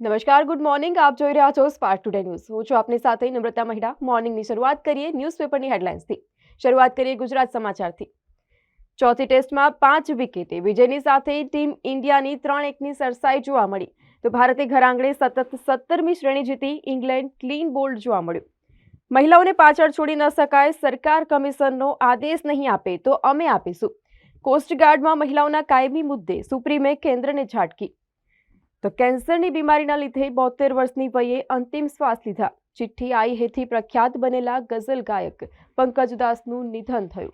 નમસ્કાર, good morning. આપ જોઈ રહ્યા છો સ્પાર્ક ટુડે ન્યૂઝ હું છું આપની સાથે નમ્રતા મહિડા. મોર્નિંગની શરૂઆત કરીએ ન્યૂઝપેપરની હેડલાઇન્સથી. શરૂઆત કરીએ ગુજરાત સમાચારથી. ચોથી ટેસ્ટમાં પાંચ વિકેટે વિજયની સાથે ટીમ ઇન્ડિયાની ત્રણ એકની સરસાઈ જોવા મળી. તો ભારતે ઘરઆંગણે સતત સત્તરમી શ્રેણી જીતી ઇંગ્લેન્ડ ક્લીન બોલ્ડ જોવા મળ્યું. મહિલાઓને પાછળ છોડી ન શકાય, સરકાર કમિશનનો આદેશ નહીં આપે તો અમે આપીશું. કોસ્ટગાર્ડમાં મહિલાઓના કાયમી મુદ્દે સુપ્રીમે કેન્દ્રને ઝાટકી. તો કેન્સરની બીમારીના લીધે બોતેર વર્ષની વયે અંતિમ શ્વાસ લીધા. ચિઠ્ઠી આઈ હેથી પ્રખ્યાત બનેલા ગઝલ ગાયક પંકજદાસનું નિધન થયું.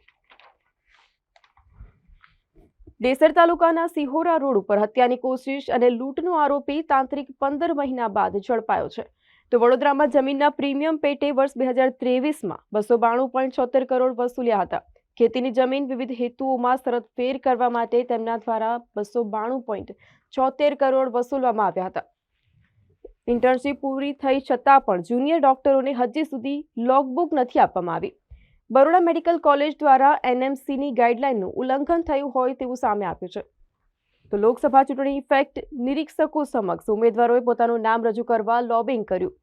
ડેસર તાલુકાના સિહોરા રોડ ઉપર હત્યાની કોશિશ અને લૂંટનો આરોપી તાંત્રિક પંદર મહિના બાદ ઝડપાયો છે. તો વડોદરામાં જમીનના પ્રીમિયમ પેટે વર્ષ બે હજાર ત્રેવીસમાં બસો બાણું પોઈન્ટ છોતેર કરોડ વસૂલ્યા હતા. ખેતીની જમીન વિવિધ હેતુઓમાં શરત ફેર કરવા માટે તેમના દ્વારા બસો બાણું પોઈન્ટ છોતેર કરોડ વસૂલવામાં આવ્યા હતા. ઇન્ટર્નશીપ પૂરી થઈ છતાં પણ જુનિયર ડોક્ટરોને હજી સુધી લોગબુક નથી આપવામાં આવી. બરોડા મેડિકલ કોલેજ દ્વારા એનએમસીની ગાઈડલાઇનનું ઉલ્લંઘન થયું હોય તેવું સામે આવ્યું છે. તો લોકસભા ચૂંટણી ઇફેક્ટ નિરીક્ષકો સમક્ષ ઉમેદવારોએ પોતાનું નામ રજૂ કરવા લોબિંગ કર્યું.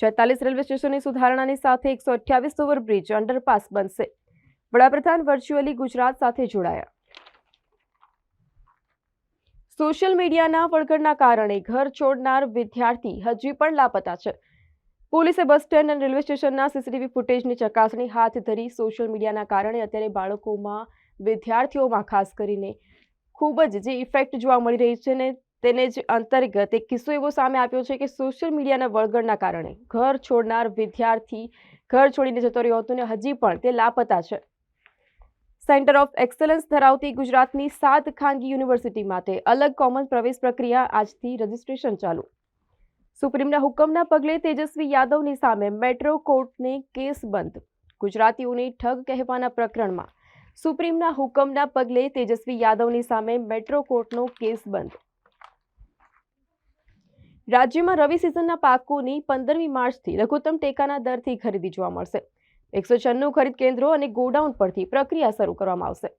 છેતાલીસ રેલવે સ્ટેશનની સુધારણાની સાથે એકસો અઠ્યાવીસ ઓવરબ્રિજ અંડરપાસ બનશે. વડાપ્રધાન વર્ચ્યુઅલી ગુજરાત સાથે જોડાયા. સોશિયલ મીડિયાના વળગણના કારણે ઘર છોડનાર વિદ્યાર્થી હજી પણ લાપતા છે. પોલીસે બસ સ્ટેન્ડ અને રેલવે સ્ટેશનના સીસીટીવી ફૂટેજની ચકાસણી હાથ ધરી સોશિયલ મીડિયાના કારણે અત્યારે બાળકોમાં વિદ્યાર્થીઓમાં ખાસ કરીને ખૂબ જ જે ઇફેક્ટ જોવા મળી રહી છે ને તેને જ અંતર્ગત એક કિસ્સો એવો સામે આપ્યો છે કે સોશિયલ મીડિયાના વળગણના કારણે ઘર છોડનાર વિદ્યાર્થી ઘર છોડીને જતો રહ્યો હતો ને હજી પણ તે લાપતા છે. સેન્ટર ઓફ એક્સલન્સ ધરાવતી ગુજરાતની સાત ખાનગી યુનિવર્સિટી માટે અલગ કોમન પ્રવેશ પ્રક્રિયા આજથી રજીસ્ટ્રેશન ચાલુ. સુપ્રીમના હુકમના પગલે તેજસ્વી યાદવની સામે મેટ્રો કોર્ટને કેસ બંધ. ગુજરાતીઓને ઠગ કહેવાના પ્રકરણમાં સુપ્રીમના હુકમના પગલે તેજસ્વી યાદવની સામે મેટ્રો કોર્ટનો કેસ બંધ. રાજ્યમાં રવિ સિઝનના પાકોની પંદરમી માર્ચથી લઘુત્તમ ટેકાના દરથી ખરીદી જોવા મળશે. એકસો છન્નું ખરીદ કેન્દ્રો અને ગોડાઉન પરથી પ્રક્રિયા શરૂ કરવામાં આવશે.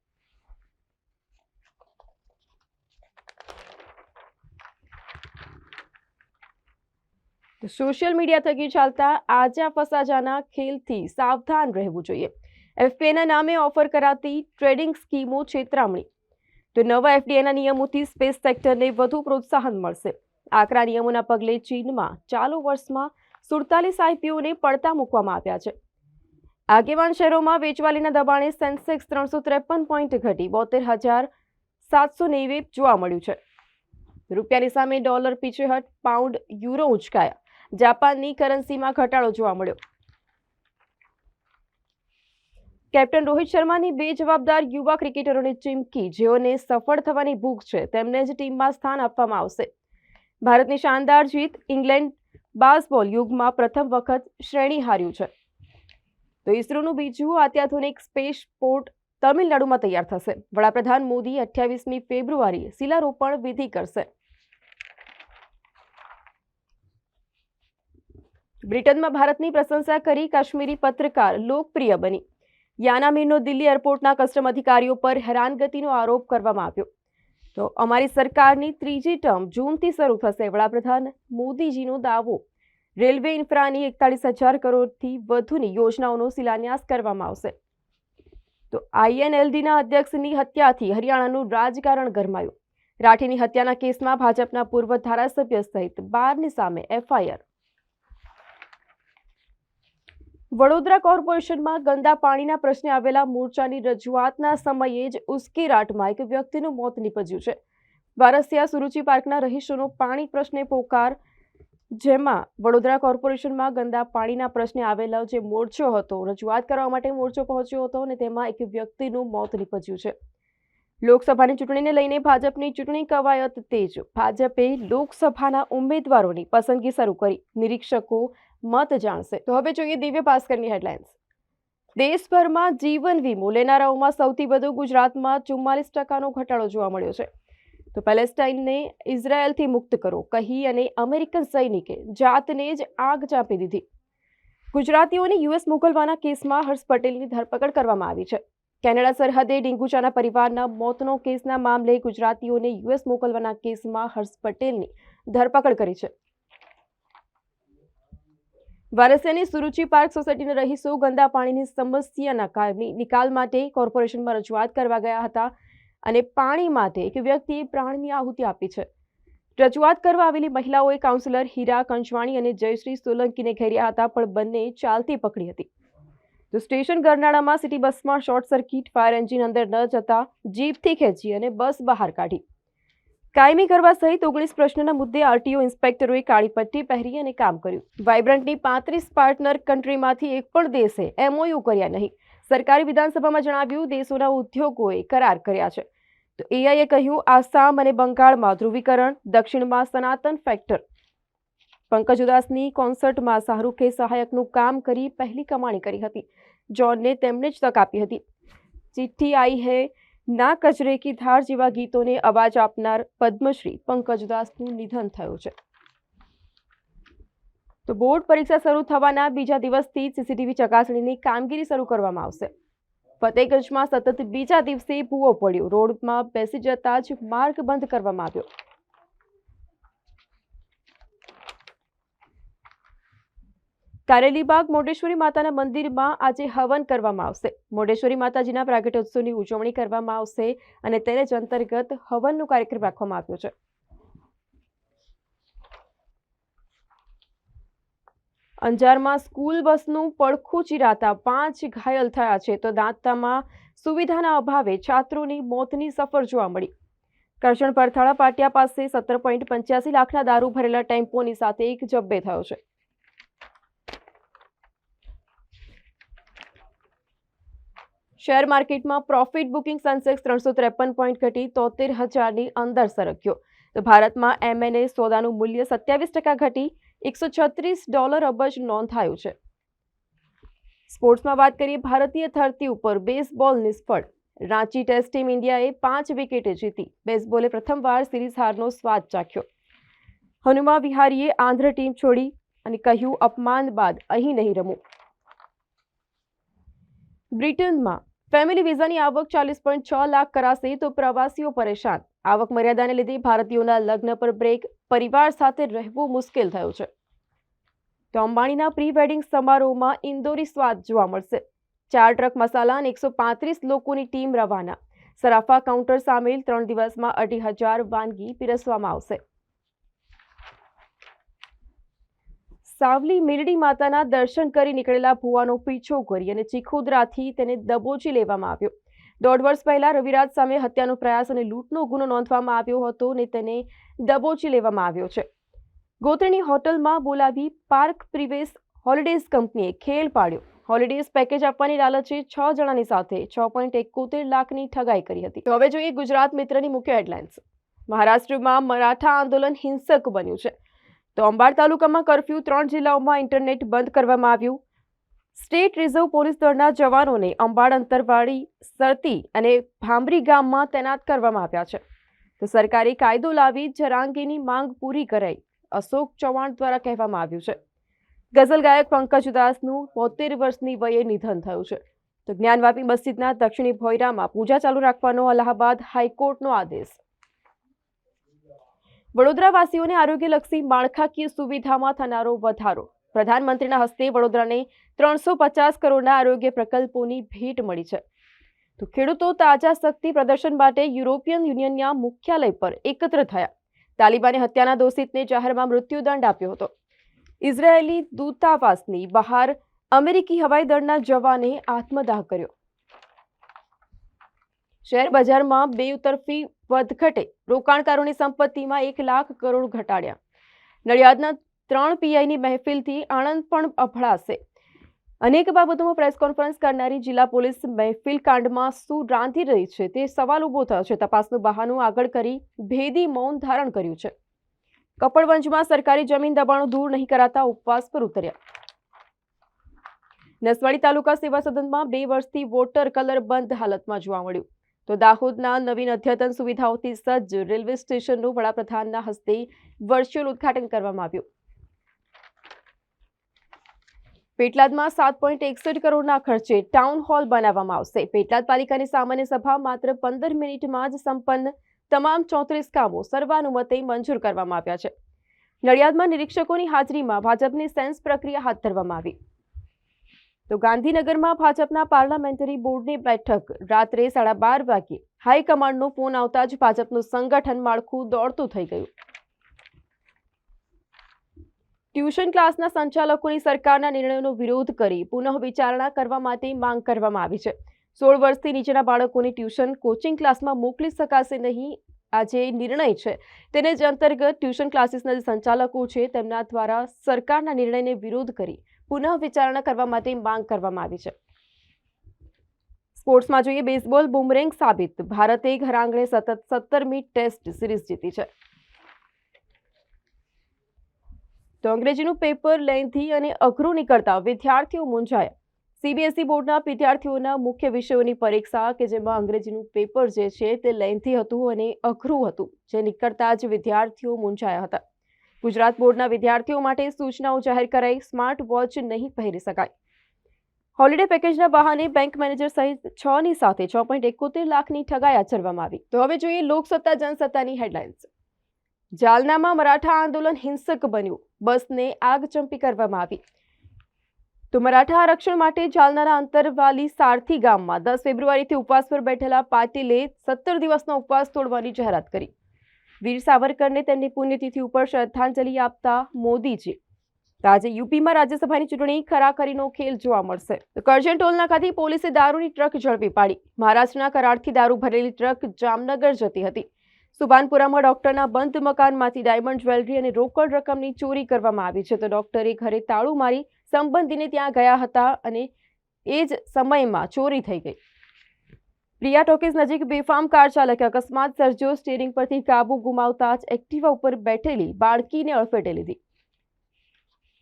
સોશિયલ મીડિયા થકી ચાલતા આજા ફસાજાના ખેલથી સાવધાન રહેવું જોઈએ. એફપીઆઈના નામે ઓફર કરાતી ટ્રેડિંગ સ્કીમો છેતરામણી. તો નવા એફડીઆઈના નિયમોથી સ્પેસ સેક્ટરને વધુ પ્રોત્સાહન મળશે. આકરા નિયમોના પગલે ચીનમાં ચાલુ વર્ષમાં સુડતાલીસ આઈપીઓને પડતા મૂકવામાં આવ્યા છે. આગેવાન શહેરોમાં વેચવાલીના દબાણે સેન્સેક્સ ત્રણસો ત્રેપન પોઈન્ટ ઘટી બોતેર હજાર સાતસો નેવે જોવા મળ્યું છે. રૂપિયાની સામે ડોલર પીછેહટ પાઉન્ડ યુરો ઉંચકાયા. જાપાનની કરન્સીમાં ઘટાડો જોવા મળ્યો. કેપ્ટન રોહિત શર્માની બે જવાબદાર યુવા ક્રિકેટરોની ચીમકી જેઓને સફળ થવાની ભૂખ છે, તેમને જ ટીમમાં સ્થાન આપવામાં આવશે. ભારતની શાનદાર જીત ઇંગ્લેન્ડ બાસબોલ યુગમાં પ્રથમ વખત શ્રેણી હાર્યું છે. તો ઇસરોનું બીજું અત્યાધુનિક સ્પેસ પોર્ટ તમિલનાડુમાં તૈયાર થશે. વડાપ્રધાન મોદી અઠ્યાવીસમી ફેબ્રુઆરીએ શિલારોપણ વિધિ કરશે. બ્રિટનમાં ભારતની પ્રશંસા કરી કાશ્મીરી પત્રકાર લોકપ્રિય બની. યાનામીરનો દિલ્હી એરપોર્ટના કસ્ટમ અધિકારીઓ પર હેરાનગતિનો આરોપ કરવામાં આવ્યો. તો અમારી સરકારની ત્રીજી ટર્મ જૂનથી શરૂ થશે. વડાપ્રધાન મોદીજીનો દાવો રેલવે ઇન્ફ્રાની એકતાળીસ હજાર કરોડથી વધુની યોજનાઓનો શિલાન્યાસ કરવામાં આવશે. તો આઈએનએલડીના અધ્યક્ષની હત્યાથી હરિયાણાનું રાજકારણ ગરમાયું. રાઠીની હત્યાના કેસમાં ભાજપના પૂર્વ ધારાસભ્ય સહિત બારની સામે એફઆઈઆર. વડોદરા કોર્પોરેશનમાં ગંદા પાણીના પ્રશ્ને આવેલા મોરચાની રજૂઆતના સમયે જ ઉશ્કેરાટમાં એક વ્યક્તિનું મોત નીપજ્યું છે. વારસિયા સુરુચિ પાર્કના રહીશોનો પાણી પ્રશ્ને પોકાર જેમાં વડોદરા કોર્પોરેશનમાં ગંદા પાણીના પ્રશ્ને આવેલો જે મોરચો હતો, રજૂઆત કરવા માટે મોરચો પહોંચ્યો હતો અને તેમાં એક વ્યક્તિનું મોત નીપજ્યું છે. લોકસભાની ચૂંટણીને લઈને ભાજપની ચૂંટણી કવાયત તેજ. ભાજપે લોકસભાના ઉમેદવારોની પસંદગી શરૂ કરી. નિરીક્ષકો મત જાણશે. તો હવે જોઈએ દિવ્ય ભાસ્કરની હેડલાઇન્સ. દેશભરમાં જીવન વીમો લેનારાઓમાં સૌથી વધુ ગુજરાતમાં ચુમ્માલીસ ટકાનો ઘટાડો જોવા મળ્યો છે. તો પેલેસ્ટાઇનને ઇઝરાયલથી મુક્ત કરો, કહી અને અમેરિકન સૈનિકે જાતને જ આગ ચાંપી દીધી. ગુજરાતીઓને યુએસ મોકલવાના કેસમાં હર્ષ પટેલની ધરપકડ કરવામાં આવી છે. કેનેડા સરહદે ડિંગુચાના પરિવારના મોતનો કેસના મામલે ગુજરાતીઓને યુએસ મોકલવાના કેસમાં હર્ષ પટેલની ધરપકડ કરી છે. વારસિયાની સુરુચિ પાર્ક સોસાયટીના રહીશો ગંદા પાણીની સમસ્યાના કારણે નિકાલ માટે કોર્પોરેશનમાં રજૂઆત કરવા ગયા હતા. અને પાણી માટે એક વ્યક્તિએ પ્રાણની આહુતિ આપી છે. રજૂઆત કરવા આવેલી મહિલાઓએ કાઉન્સિલર હીરા કંચવાણી અને જયશ્રી સોલંકીને ઘેર્યા હતા, પણ બંને ચાલતી પકડી હતી. તો સ્ટેશન ગરનાળામાં સિટી બસમાં શોર્ટ સર્કિટ, ફાયર એન્જિન અંદર ન જતા જીપથી ખેંચી અને બસ બહાર કાઢી. કાયમી કરવા સહિત ઓગણીસ પ્રશ્નના મુદ્દે આરટીઓ ઇન્સ્પેક્ટરોએ કાળી પટ્ટી પહેરી અને કામ કર્યું. વાઇબ્રન્ટની પાંત્રીસ પાર્ટનર કન્ટ્રીમાંથી એક પણ દેશે એમઓયુ કર્યા નહીં. સરકારી વિધાનસભામાં જણાવ્યું, દેશોના ઉદ્યોગોએ કરાર કર્યા છે. તો એઆઈએ કહ્યું, આસામ અને બંગાળમાં ધ્રુવીકરણ, દક્ષિણમાં સનાતન ફેક્ટર પંકજ ઉદાસની કોન્સર્ટમાં શાહરૂખે સહાયકનું કામ કરી પહેલી કમાણી કરી હતી. જોનને તેમણે જ તક આપી હતી. ચિઠ્ઠી આઈ હે, ના કચરે કી ધાર જેવા ગીતોને અવાજ આપનાર પદ્મશ્રી. પંકજ ઉદાસનું નિધન થયું છે. તો બોર્ડ પરીક્ષા શરૂ થવાના બીજા દિવસથી સીસીટીવી ચકાસણીની કામગીરી શરૂ કરવામાં આવશે. ફતેગંજમાં સતત બીજા દિવસે ભૂવો પડ્યો. રોડમાં બેસી જતા જ માર્ગ બંધ કરવામાં આવ્યો. કારેલીબાગ મોઢેશ્વરી માતાના મંદિરમાં આજે હવન કરવામાં આવશે. મોઢેશ્વરી માતાજીના પ્રાગટ્યોત્સવની ઉજવણી કરવામાં આવશે અને તેને જ અંતર્ગત હવનનો કાર્યક્રમ રાખવામાં આવ્યો છે. અંજારમાં સ્કૂલ બસનું પડખું ચીરાતા પાંચ ઘાયલ થયા છે. તો દાંતામાં સુવિધાના અભાવે છાત્રોની મોતની સફર જોવા મળી. કરજણ પરથાળા પાટિયા પાસે સત્તર પોઈન્ટ પંચ્યાસી લાખના દારૂ ભરેલા ટેમ્પોની સાથે એક જબ્બે થયો છે. શેર માર્કેટમાં પ્રોફિટ બુકિંગ સેન્સેક્સ ત્રણસો ત્રેપન પોઈન્ટ ઘટી તોતેર હજારની અંદર સરક્યો. તો ભારતમાં એમએનએ સોદાનું મૂલ્ય સત્યાવીસ ટકા ઘટી એકસો છત્રીસ ડોલર અબજ નોંધાયું છે. સ્પોર્ટ્સમાં વાત કરીએ ભારતીય ધરતી ઉપર બેઝબોલ નિષ્ફળ. રાંચી ટેસ્ટ ટીમ ઇન્ડિયાએ પાંચ વિકેટે જીતી. બેઝબોલે પ્રથમવાર સિરીઝ હારનો સ્વાદ ચાખ્યો. હનુમા વિહારીએ આંધ્ર ટીમ છોડી અને કહ્યું, અપમાન બાદ અહીં નહીં રમું. બ્રિટનમાં ફેમિલી વિઝાની આવક ચાલીસ પોઈન્ટ છ લાખ કરાશે તો પ્રવાસીઓ પરેશાન. આવક મર્યાદાને લીધે ભારતીયોના લગ્ન પર બ્રેક, પરિવાર સાથે રહેવું મુશ્કેલ થયું છે. તો અંબાણીના પ્રી વેડિંગ સમારોહમાં ઇન્દોરી સ્વાદ જોવા મળશે. ચાર ટ્રક મસાલા અને એકસો પાંત્રીસ લોકોની ટીમ રવાના. સરાફા કાઉન્ટર સામેલ ત્રણ દિવસમાં અઢી હજાર વાનગી પીરસવામાં આવશે. સાવલી મેરડી માતાના દર્શન કરી નીકળેલા ભુવાનો પીછો કરી અને ચીખોદરાથી તેને દબોચી લેવામાં આવ્યો. દોઢ વર્ષ પહેલા રવિરાજ સામે હત્યાનો પ્રયાસ અને લૂંટનો ગુનો નોંધવામાં આવ્યો હતો અને તેને દબોચી લેવામાં આવ્યો છે. ગોત્રીની હોટલમાં બોલાવી પાર્ક પ્રિવેસ હોલિડેઝ કંપનીએ ખેલ પાડ્યો. હોલિડેઝ પેકેજ આપવાની લાલચે છ જણાની સાથે છ પોઈન્ટ એકોતેર લાખની ઠગાઈ કરી હતી. હવે જોઈએ ગુજરાત મિત્રની મુખ્ય હેડલાઇન્સ. મહારાષ્ટ્રમાં મરાઠા આંદોલન હિંસક બન્યું છે. તો અંબાડ તાલુકામાં કરફ્યુ ત્રણ જિલ્લાઓમાં ઇન્ટરનેટ બંધ કરવામાં આવ્યું. સ્ટેટ રિઝર્વ પોલીસ દળના જવાનોને અંબાડ અંતરવાડી, સરતી અને ભાંભરી ગામમાં તૈનાત કરવામાં આવ્યા છે. તો સરકારે કાયદો લાવી જરાંગીની માંગ પૂરી કરાઈ, અશોક ચૌહાણ દ્વારા કહેવામાં આવ્યું છે. ગઝલ ગાયક પંકજ ઉદાસનું બોતેર વર્ષની વયે નિધન થયું છે. તો જ્ઞાનવાપી મસ્જિદના દક્ષિણી ભોયરામાં પૂજા ચાલુ રાખવાનો અલ્હાબાદ હાઈકોર્ટનો આદેશ. વડોદરાવાસીઓને આરોગ્યલક્ષી માળખાકીય સુવિધામાં થનારો વધારો. પ્રધાનમંત્રીના હસ્તે વડોદરાને ત્રણસો પચાસ કરોડના આરોગ્ય પ્રકલ્પોની ભેટ મળી છે. તો ખેડૂતો તાજા શક્તિ પ્રદર્શન માટે યુરોપિયન યુનિયનના મુખ્યાલય પર એકત્ર થયા. તાલિબાને હત્યાના દોષિતને જાહેરમાં મૃત્યુદંડ આપ્યો હતો. ઇઝરાયેલી દૂતાવાસની બહાર અમેરિકી હવાઈ દળના જવાને આત્મદાહ કર્યો. શેર બજારમાં બેઉતરફી વધઘટે રોકાણકારોની સંપત્તિમાં એક લાખ કરોડ ઘટાડ્યા. નડિયાદના ત્રણ પીઆઈની મહેફિલથી આણંદ પણ અફળાશે અનેક બાબતોમાં પ્રેસ કોન્ફરન્સ કરનારી જિલ્લા પોલીસ મહેફિલ કાંડમાં શું રાંધી રહી છે. તે સવાલ ઊભો થયો છે. તપાસનું બહાનું આગળ કરી ભેદી મૌન ધારણ કર્યું છે. કપડવંજમાં સરકારી જમીન દબાણો દૂર નહીં કરાતા ઉપવાસ પર ઉતર્યા. નસવાડી તાલુકા સેવા સદનમાં બે વર્ષથી વોટર કલર બંધ હાલતમાં જોવા મળ્યું. તો દાહોદના નવીન અદ્યતન સુવિધાઓથી સજ્જ રેલવે સ્ટેશનનું વડાપ્રધાનના હસ્તે વર્ચ્યુઅલ ઉદ્ઘાટન કરવામાં આવ્યું. પેટલાદમાં સાત પોઈન્ટ એકસઠ કરોડના ખર્ચે ટાઉન હોલ બનાવવામાં આવશે. પેટલાદ પાલિકાની સામાન્ય સભા માત્ર પંદર મિનિટમાં જ સંપન્ન. તમામ ચોત્રીસ કામો સર્વાનુમતે મંજૂર કરવામાં આવ્યા છે. નડિયાદમાં નિરીક્ષકોની હાજરીમાં ભાજપની સેન્સ પ્રક્રિયા હાથ ધરવામાં આવી. તો ગાંધીનગરમાં ભાજપના પાર્લામેન્ટરી બોર્ડની બેઠક. રાત્રે સાડા બાર વાગ્યે હાઈકમાન્ડનો ફોન આવતા જ ભાજપનું સંગઠન માળખું દોડતું થઈ ગયું. ટ્યુશન ક્લાસના સંચાલકોની સરકારના નિર્ણયનો વિરોધ કરી પુનઃ વિચારણા કરવા માટે માંગ કરવામાં આવી છે. સોળ વર્ષથી નીચેના બાળકોને ટ્યુશન કોચિંગ ક્લાસમાં મોકલી શકાશે નહીં. આ જે નિર્ણય છે. તેને જ અંતર્ગત ટ્યુશન ક્લાસીસના જે સંચાલકો છે તેમના દ્વારા સરકારના નિર્ણયને વિરોધ કરી પુનઃ વિચારણા કરવા માટે માંગ કરવામાં આવી છે. સ્પોર્ટ્સમાં જોઈએ, બેઝબોલ બુમરેંગ સાબિત. ભારતે ઘર આંગણે સતત સત્તરમી ટેસ્ટ સિરીઝ જીતી છે. તો અંગ્રેજીનું પેપર લેન્થી અને અઘરું નીકળતા વિદ્યાર્થીઓ મૂંઝાયા. સીબીએસઈ બોર્ડના વિદ્યાર્થીઓના મુખ્ય વિષયોની પરીક્ષા કે જેમાં અંગ્રેજીનું પેપર જે છે તે લેન્થી હતું અને અઘરું હતું. જે નીકળતા જ વિદ્યાર્થીઓ મૂંઝાયા હતા. ગુજરાત બોર્ડના વિદ્યાર્થીઓ માટે સૂચનાઓ જાહેર કરાઈ. સ્માર્ટ વોચ નહીં પહેરી શકાય. હોલિડે પેકેજના બહાને બેંક મેનેજર સહિત છ ની સાથે છ પોઈન્ટ એકોતેર લાખની ઠગાઈ આચરવામાં આવી. તો હવે જોઈએ લોકસત્તા જનસત્તાની હેડલાઇન્સ. જાલનામાં મરાઠા આંદોલન હિંસક બન્યું. બસને આગ ચંપી કરવામાં આવી. તો મરાઠા આરક્ષણ માટે જાલનાના અંતરવાલી સારથી ગામમાં દસ ફેબ્રુઆરીથી ઉપવાસ પર બેઠેલા પાટીલે સત્તર દિવસનો ઉપવાસ તોડવાની જાહેરાત કરી. વીર સાવરકરને તેમની પુણ્યતિથિ ઉપર શ્રદ્ધાંજલિ આપતા મોદીજી. આજે યુપીમાં રાજ્યસભાની ચૂંટણી ખરાખરીનો ખેલ જોવા મળશે. કરજણ ટોલના ખાતે પોલીસે દારૂની ટ્રક ઝડપી પાડી. મહારાષ્ટ્રના કરાડથી દારૂ ભરેલી ટ્રક જામનગર જતી હતી. સુભાનપુરામાં ડોક્ટરના બંધ મકાનમાંથી ડાયમંડ જ્વેલરી અને રોકડ રકમની ચોરી કરવામાં આવી છે. તો ડોક્ટરે ઘરે તાળું મારી સંબંધીને ત્યાં ગયા હતા અને એ જ સમયમાં ચોરી થઈ ગઈ. પ્રિયા ટોકીઝ નજીક બેફામ કાર ચાલકે અકસ્માત. સર્જ્યો સ્ટીરિંગ પરથી કાબુ ગુમાવતા જ એક્ટિવા ઉપર બેઠેલી બાળકીને અડફેટે લીધી.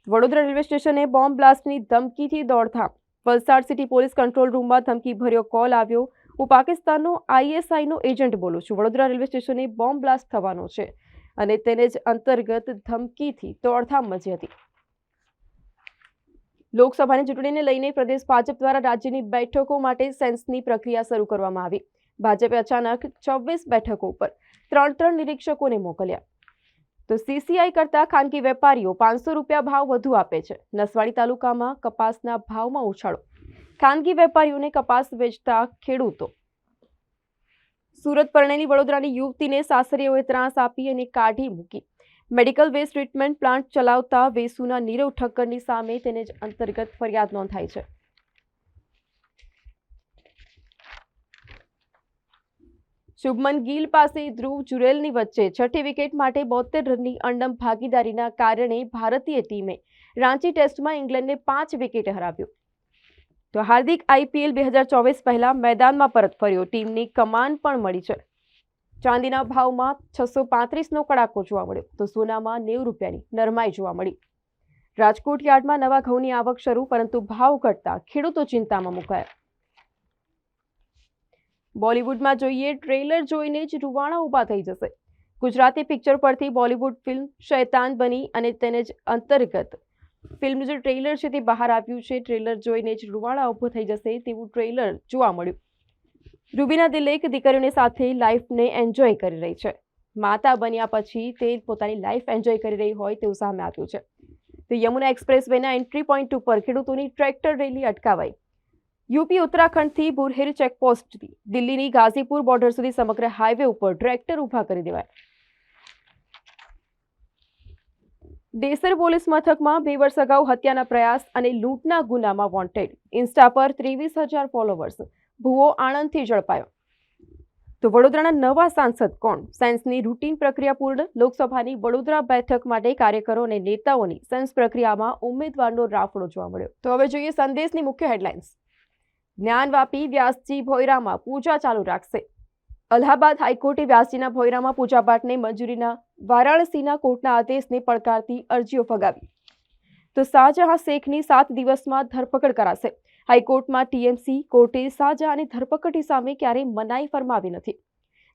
વડોદરા રેલવે સ્ટેશને બોમ્બ બ્લાસ્ટની ધમકીથી દોડધામ. વલસાડ સિટી પોલીસ કંટ્રોલ રૂમમાં ધમકી ભર્યો કોલ આવ્યો. હું પાકિસ્તાનનો આઈએસઆઈનો એજન્ટ બોલું છું. વડોદરા રેલવે સ્ટેશને બોમ્બ બ્લાસ્ટ થવાનો છે અને તેને જ અંતર્ગત ધમકીથી દોડધામ મચી હતી. લોકસભાની ચૂંટણીને લઈને પ્રદેશ ભાજપ દ્વારા રાજ્યની બેઠકો માટે સેન્સની પ્રક્રિયા શરૂ કરવામાં આવી. ભાજપે અચાનક છવ્વીસ બેઠકો ઉપર ત્રણ ત્રણ નિરીક્ષકોને મોકલ્યા. તો સીસીઆઈ કરતા ખાનગી વેપારીઓ પાંચસો રૂપિયા ભાવ વધુ આપે છે. નસવાડી તાલુકામાં કપાસના ભાવમાં ઉછાળો. ખાનગી વેપારીઓને કપાસ વેચતા ખેડૂતો. સુરત પરણેલી વડોદરાની યુવતીને સાસરીઓએ ત્રાસ આપી અને કાઢી મૂકી. મેડિકલ વેસ્ટ ટ્રીટમેન્ટ પ્લાન્ટ ચલાવતા વેસુના નીરવ ઠક્કરની સામે તેને અંતર્ગત ફરિયાદ નોંધાઈ છે. શુભમન ગિલ પાસે ધ્રુવ જુરેલની વચ્ચે છઠ્ઠી વિકેટ માટે બોતેર રનની અંડમ ભાગીદારીના કારણે ભારતીય ટીમે રાંચી ટેસ્ટમાં ઇંગ્લેન્ડને પાંચ વિકેટે હરાવ્યું. તો હાર્દિક આઈપીએલ બે હજાર ચોવીસ પહેલા મેદાનમાં પરત ફર્યો. ટીમની કમાન પણ મળી છે. ચાંદીના ભાવમાં છસો પાંત્રીસનો કડાકો જોવા મળ્યો તો સોનામાં નેવું રૂપિયાની નરમાઈ જોવા મળી. રાજકોટ યાર્ડમાં નવા ઘઉંની આવક શરૂ, પરંતુ ભાવ ઘટતા ખેડૂતો ચિંતામાં મુકાયા. બોલિવૂડમાં જોઈએ, ટ્રેલર જોઈને જ રૂવાણા ઊભા થઈ જશે. ગુજરાતી પિક્ચર પરથી બોલિવૂડ ફિલ્મ શૈતાન બની અને તેને જ અંતર્ગત ફિલ્મનું જે ટ્રેલર છે તે બહાર આવ્યું છે, ટ્રેલર જોઈને જ રૂવાણા ઊભો થઈ જશે તેવું ટ્રેલર જોવા મળ્યું. રૂબીના દિલેક દીકરીઓની સાથે લાઈફને એન્જોય કરી રહી છે. માતા બન્યા પછી તે પોતાની લાઈફ એન્જોય કરી રહી હોય તેવું સામે આવ્યું છે. તો યમુના એક્સપ્રેસ વેના એન્ટ્રી પોઈન્ટ ઉપર ખેડૂતોની ટ્રેક્ટર રેલી અટકાવાઈ. યુપી ઉત્તરાખંડથી બુરહેર ચેકપોસ્ટથી દિલ્હીની ગાઝીપુર બોર્ડર સુધી સમગ્ર હાઈવે ઉપર ટ્રેક્ટર ઊભા કરી દેવાય. દેસર પોલીસ મથકમાં બે વર્ષ અગાઉ હત્યાના પ્રયાસ અને લૂંટના ગુનામાં વોન્ટેડ ઇન્સ્ટા પર ત્રેવીસ હજાર ફોલોવર્સ ભુવો આણંદથી ઝડપાયો. તો વડોદરાના નવા સાંસદ કોણ? સાયન્સની રૂટીન પ્રક્રિયા પૂર્ણ, લોકસભાની વડોદરા બેઠક માટે કાર્યકરો અને નેતાઓની સાયન્સ પ્રક્રિયામાં ઉમેદવારનો રાફડો જોવા મળ્યો. તો હવે જોઈએ સંદેશની મુખ્ય હેડલાઇન્સ. જ્ઞાનવાપી વ્યાસજી ભોયરામાં પૂજા ચાલુ રાખશે. અલ્હાબાદ હાઈકોર્ટે વ્યાસજીના ભોયરામાં પૂજાપાઠને મંજૂરીના વારાણસીના કોર્ટના આદેશને પડકારતી અરજીઓ ફગાવી. તો શાહજહાં શેખની સાત દિવસમાં ધરપકડ કરાશે. હાઈકોર્ટમાં ટીએમસી કોર્ટે સાજા અને ધરપકડી સામે ક્યારેય મનાઈ ફરમાવી નથી.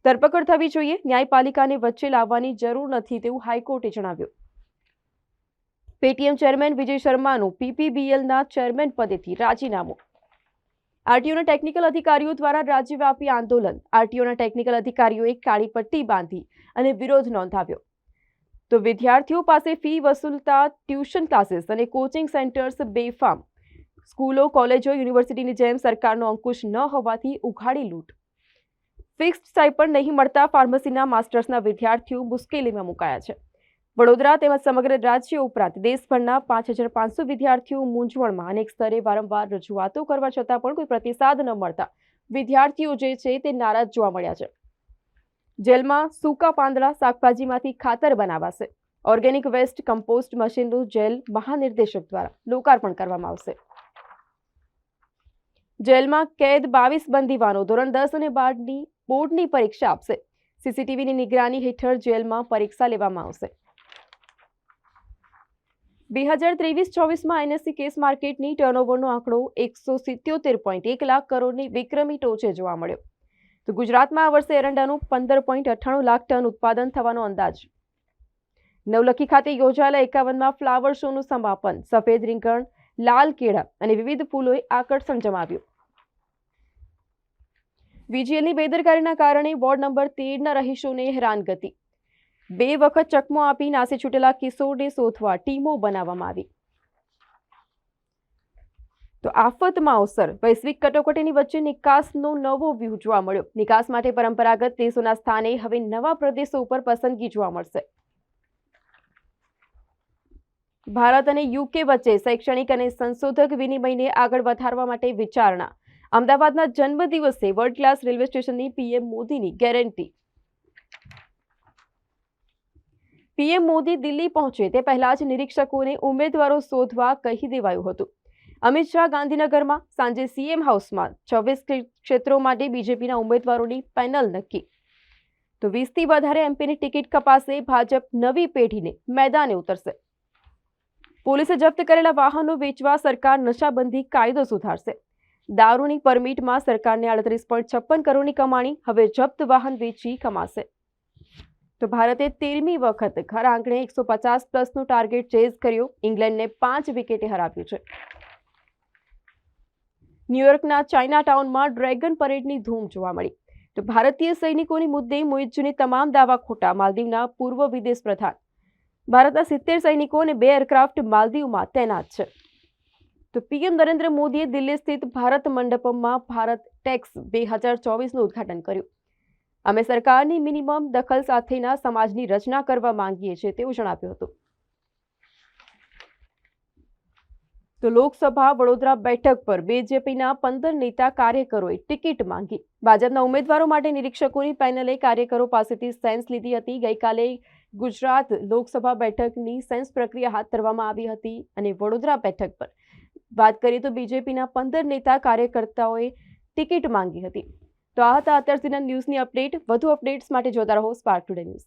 ધરપકડ થવી જોઈએ, ન્યાયપાલિકાને વચ્ચે લાવવાની જરૂર નથી તેવું હાઈકોર્ટે જણાવ્યું. પેટીએમ ચેરમેન વિજય શર્માનું પીપીબીએલના ચેરમેન પદેથી રાજીનામું. આરટીઓના ટેકનિકલ અધિકારીઓ દ્વારા રાજ્યવ્યાપી આંદોલન. આરટીઓના ટેકનિકલ અધિકારીઓએ કાળી પટ્ટી બાંધી અને વિરોધ નોંધાવ્યો. તો વિદ્યાર્થીઓ પાસે ફી વસૂલતા ટ્યુશન ક્લાસીસ અને કોચિંગ સેન્ટર્સ બેફામ સ્કૂલો, કોલેજો, યુનિવર્સિટીની જેમ સરકારનો અંકુશ ન હોવાથી ઉઘાડી લૂંટ. ફિક્સ્ડ સ્ટાઇપન્ડ નહીં મળતા ફાર્મસીના માસ્ટર્સના વિદ્યાર્થીઓ મુશ્કેલીમાં મુકાયા છે. વડોદરા તેમજ સમગ્ર રાજ્ય ઉપરાંત દેશભરના પાંચ હજાર પાંચસો વિદ્યાર્થીઓ મૂંઝવણમાં અનેક સ્તરે વારંવાર રજૂઆતો કરવા છતાં પણ કોઈ પ્રતિસાદ ન મળતા વિદ્યાર્થીઓ જે છે તે નારાજ જોવા મળ્યા છે. જેલમાં સૂકા પાંદડા શાકભાજીમાંથી ખાતર બનાવાશે. ઓર્ગેનિક વેસ્ટ કમ્પોસ્ટ મશીનનું જેલ મહાનિર્દેશક દ્વારા લોકાર્પણ કરવામાં આવશે. જેલમાં કેદ બાવીસ બંદીવાનો ધોરણ દસ અને બારની બોર્ડની પરીક્ષા આપશે. સીસીટીવીની નિગરાની હેઠળ જેલમાં પરીક્ષા લેવામાં આવશે. બે હજાર ત્રેવીસ ચોવીસમાં એનએસસી કેસ માર્કેટની ટર્નઓવરનો આંકડો એકસો સિત્યોતેર પોઈન્ટ એક લાખ કરોડની વિક્રમી ટોચે જોવા મળ્યો. તો ગુજરાતમાં આ વર્ષે એરંડાનું પંદર પોઈન્ટ અઠ્ઠાણું લાખ ટન ઉત્પાદન થવાનો અંદાજ. નવલખી ખાતે યોજાયેલા એકાવનમાં ફ્લાવર શોનું સમાપન. સફેદ રીંગણ, લાલ કેળા અને વિવિધ ફૂલોએ આકર્ષણ જમાવ્યું. વીજીએલની બેદરકારીના કારણે વોર્ડ નંબર તેરના રહીશોને હેરાનગતિ. બે વખત ચકમો આપી નાસી છૂટેલા કિશોરને શોધવા ટીમો બનાવવામાં આવી. તો આફતમાં અવસર વૈશ્વિક કટોકટીની વચ્ચે નિકાસનો નવો વ્યૂહ જોવા મળ્યો. નિકાસ માટે પરંપરાગત દેશોના સ્થાને હવે નવા પ્રદેશો ઉપર પસંદગી જોવા મળશે. ભારત અને યુકે વચ્ચે શૈક્ષણિક અને સંશોધક વિનિમયને આગળ વધારવા માટે વિચારણા. અમદાવાદના જન્મદિવસે વર્લ્ડ ક્લાસ રેલવે સ્ટેશનની પીએમ મોદીની ગેરંટી પીએમ મોદી દિલ્હી પહોંચે તે પહેલા જ નિરીક્ષકોને ઉમેદવારો શોધવા કહી દેવાયું હતું. અમિત શાહ ગાંધીનગરમાં, સાંજે સીએમ હાઉસમાં છવ્વીસ ક્ષેત્રો માટે બીજેપીના ઉમેદવારોની પેનલ નક્કી. તો વીસથી વધારે એમપીની ટિકિટ કપાશે ભાજપ નવી પેઢીને, મેદાને ઉતરશે. પોલીસે જપ્ત કરેલા વાહનો વેચવા સરકાર નશાબંધી કાયદો સુધારશે. દારૂની પરમિટમાં સરકારને આડત્રીસ પોઈન્ટ છપ્પન કરોડની કમાણી, હવે જપ્ત વાહન વેચી કમાશે. તો ભારતે તેરમી વખત ઘર આંગણે એકસો પચાસ પ્લસનું ટાર્ગેટ ચેઝ કર્યું. ઇંગ્લેન્ડને પાંચ વિકેટે હરાવ્યું છે. ન્યુયોર્કના ચાઇના ટાઉનમાં ડ્રેગન પરેડની ધૂમ જોવા મળી. તો ભારતીય સૈનિકોની મુદ્દે મુઇજ્જની તમામ દાવા ખોટા. માલદીવના પૂર્વ વિદેશ પ્રધાન. ભારતના સિત્તેર સૈનિકો અને બે એરક્રાફ્ટ માલદીવમાં તૈનાત છે. તો પીએમ નરેન્દ્ર મોદીએ દિલ્હી સ્થિત ભારત મંડપમમાં ભારત ટેક્સ બે હજાર ચોવીસનું ઉદ્ઘાટન કર્યું. અમે સરકારની મિનિમમ દખલ સાથેના સમાજની રચના કરવા માંગીએ છીએ તેવું જણાવ્યું હતું. તો લોકસભા વડોદરા બેઠક પર બીજેપીના પંદર નેતા કાર્યકરોએ ટિકિટ માંગી. ભાજપના ઉમેદવારો માટે નિરીક્ષકોની પેનલે કાર્યકરો પાસેથી સેન્સ લીધી હતી. ગઈકાલે ગુજરાત લોકસભા બેઠકની સેન્સ પ્રક્રિયા હાથ ધરવામાં આવી હતી અને વડોદરા બેઠક પર વાત કરીએ તો બીજેપીના પંદર નેતા કાર્યકર્તાઓએ ટિકિટ માંગી હતી. તો આ હતા અત્યાર સુધીના ન્યૂઝની અપડેટ. વધુ અપડેટ્સ માટે જોતા રહો સ્પાર્ક ટુડે ન્યૂઝ